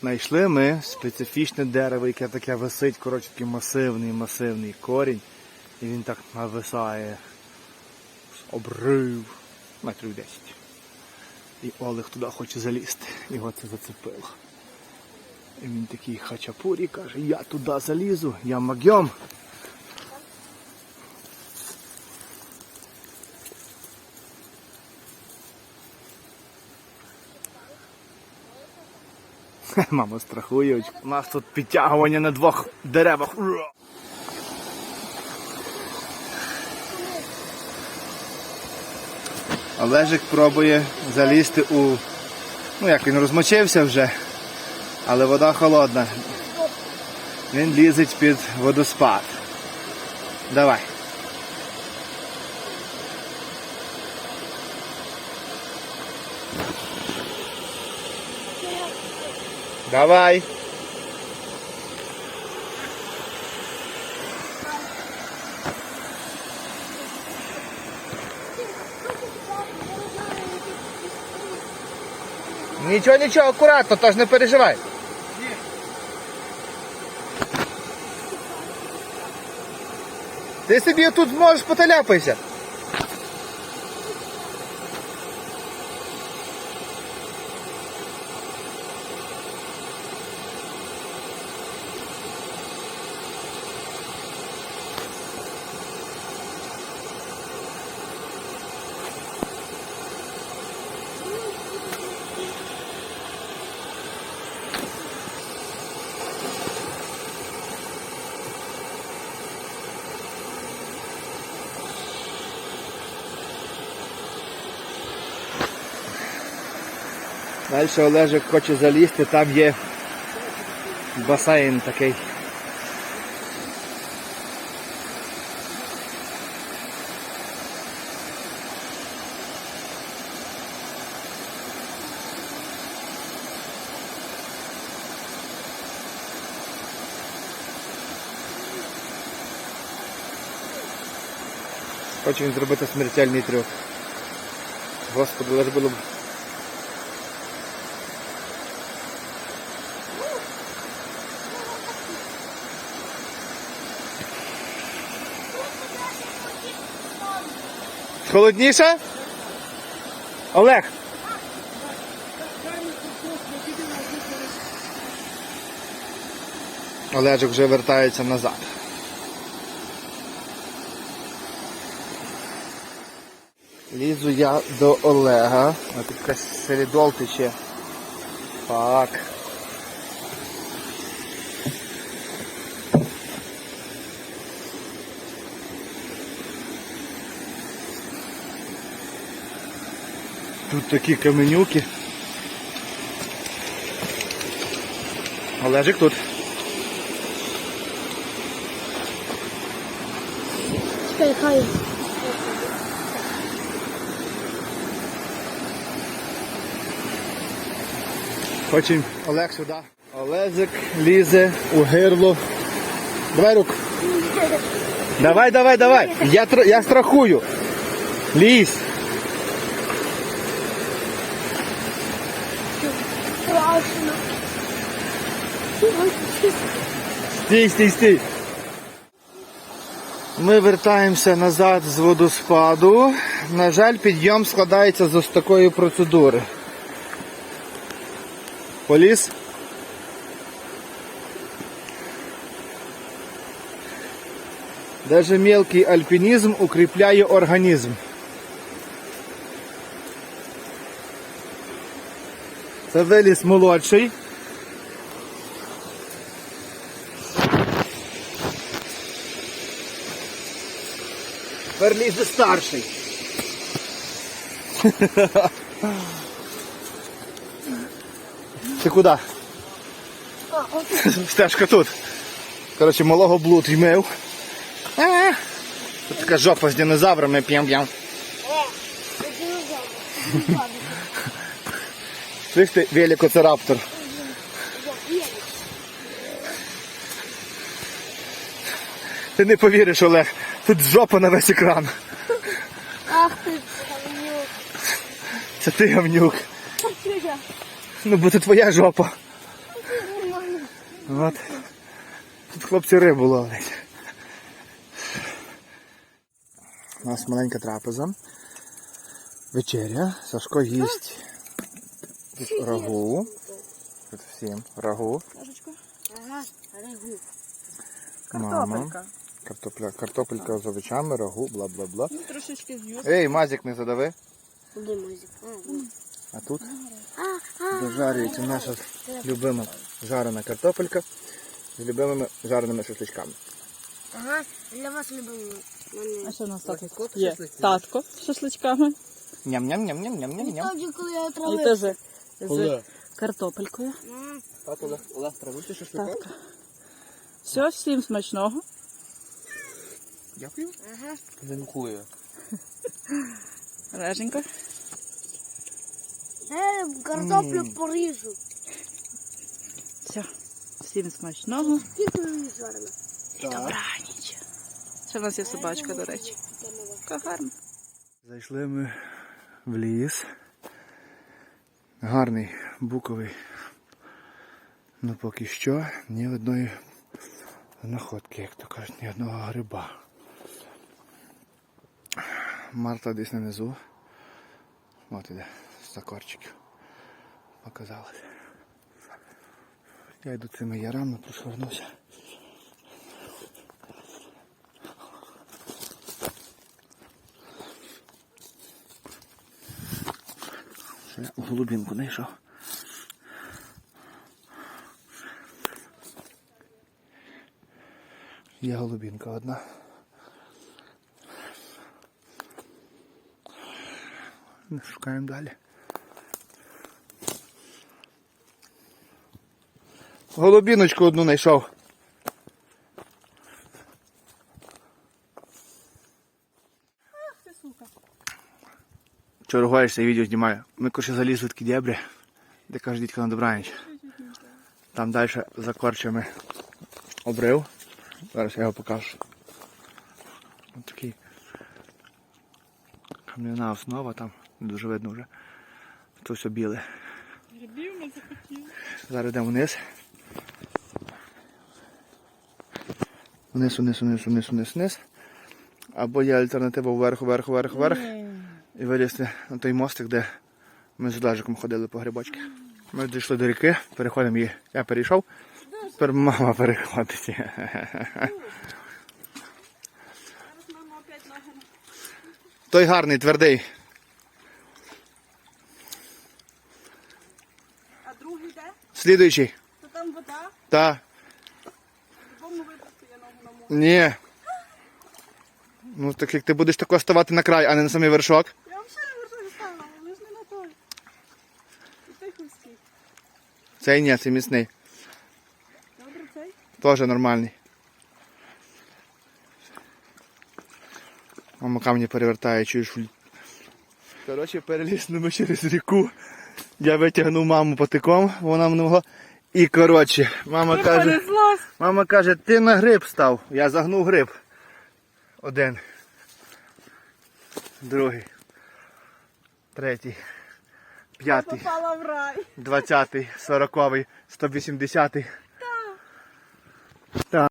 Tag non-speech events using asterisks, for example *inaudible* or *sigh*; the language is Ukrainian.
Знайшли ми специфічне дерево, яке таке висить, коротше, такий масивний, масивний корінь. І він так нависає. з Обрив метрів 10. І Олег туди хоче залізти. Його це зацепило. І він такий хачапурі каже, я туди залізу, я магьом. Хе, *laughs* Мама страхує. У нас тут підтягування на двох деревах. Олежик пробує залізти у. Ну як він розмочився вже, але вода холодна. Він лізить під водоспад. Давай. Давай. Нічого, нічого, акуратно, тож не переживай. Ти собі тут можеш поталяпайся. Далі Олежик хоче залізти, там є басейн такий. Хоче він зробити смертельний трюк. Господи, лише було б Холодніше? Олег. Олежик вже вертається назад. Лізу я до Олега. Тут якась селідол тече. Так. Тут такі каменюки. Олежик тут. Чекай, хай. Хочем Олег сюди. Олезик лізе у гирло. Давай руку. *laughs* Давай, давай, давай. Я, я страхую. Лізь. Стій, стій, стій. Ми вертаємося назад з водоспаду. На жаль, підйом складається з ось такої процедури. Поліз. Даже мелкий альпінізм укріпляє організм. Це виліз молодший. Тепер старший. Ти куди? Стежка тут. Коротше, малого блуд ймив. А, Тут така жопа з динозаврами п'ям-п'ям. Слышь ти, великоцираптор. Ти не повіриш, Олег. Тут жопа на весь екран. Ах ти, говнюк. Це ти гавнюк. Ну бо це твоя жопа. От. Тут хлопці рибу ловлять. У нас маленька трапеза. Вечеря. Сашко їсть тут рагу. Тут всім рагу. Ага, рагу. Мама. Картопелька. Картопля, картопелька з овочами, рагу, бла бла бла. Ну, трошечки з'їв. Ей, мазик не задави. Куди музик? А тут дожарюється наша любима жарена картопелька з любимими жареними шашличками. Ага, для вас любимий. А що у нас так є? Татко з шашличками. Ням-ням-ням-ням-ням-ням-ням. Тоді, коли я І отравив. теж з картопелькою. М, Тато, Олег, травити шашликом? Татка. Все, всім смачного. Дякую. Ага. Дякую. Реженько. Я картоплю поріжу. Все. Всім смачного. Жарено? Добраніч. Ще в нас є собачка, до речі. Гарна. Зайшли ми в ліс. Гарний, буковий. Ну поки що ні одної знаходки, як то кажуть, ні одного гриба. Марта десь нанизу. От іде з закорчиків. Показалось. Я йду цими ярами, прошвернуся. Я у голубінку знайшов. Є голубінка одна. Шукаємо далі. Голубіночку одну знайшов. Сука. Чого відео знімаю? Ми коротше залізли в такі дебрі, де каже дідько на добраніч. Там далі за корчами обрив. Зараз я його покажу. Ось такий кам'яна основа, там не дуже видно вже. Тут все біле. Грибів ми захотіли. Зараз йдемо вниз. Вниз, вниз, вниз, вниз, вниз, вниз. Або є альтернатива вверх, вверх, вверх, вверх. І вилізти на той мостик, де ми з Олежиком ходили по грибочки. Ми дійшли до ріки, переходимо її. Я перейшов, тепер мама переходить. Той гарний, твердий. Другий де? Слідуючий. То там вода. Та. В любому випадку я ногу намовлю. Ні. Ну так як ти будеш тако ставати на край, а не на самий вершок. Я взагалі не вершок ставила, але ж не на той. І той хустий. Цей ні, це міцний. Добре, цей? Теж нормальний. Мама камні перевертає, чуєш. Коротше, перелізли ми через ріку. Я витягнув маму потиком, вона много. І коротше, мама каже, Понеслась. мама каже, ти на гриб став. Я загнув гриб. Один. Другий. Третій. П'ятий. Попала в рай. Двадцятий, сороковий, сто вісімдесятий. Так.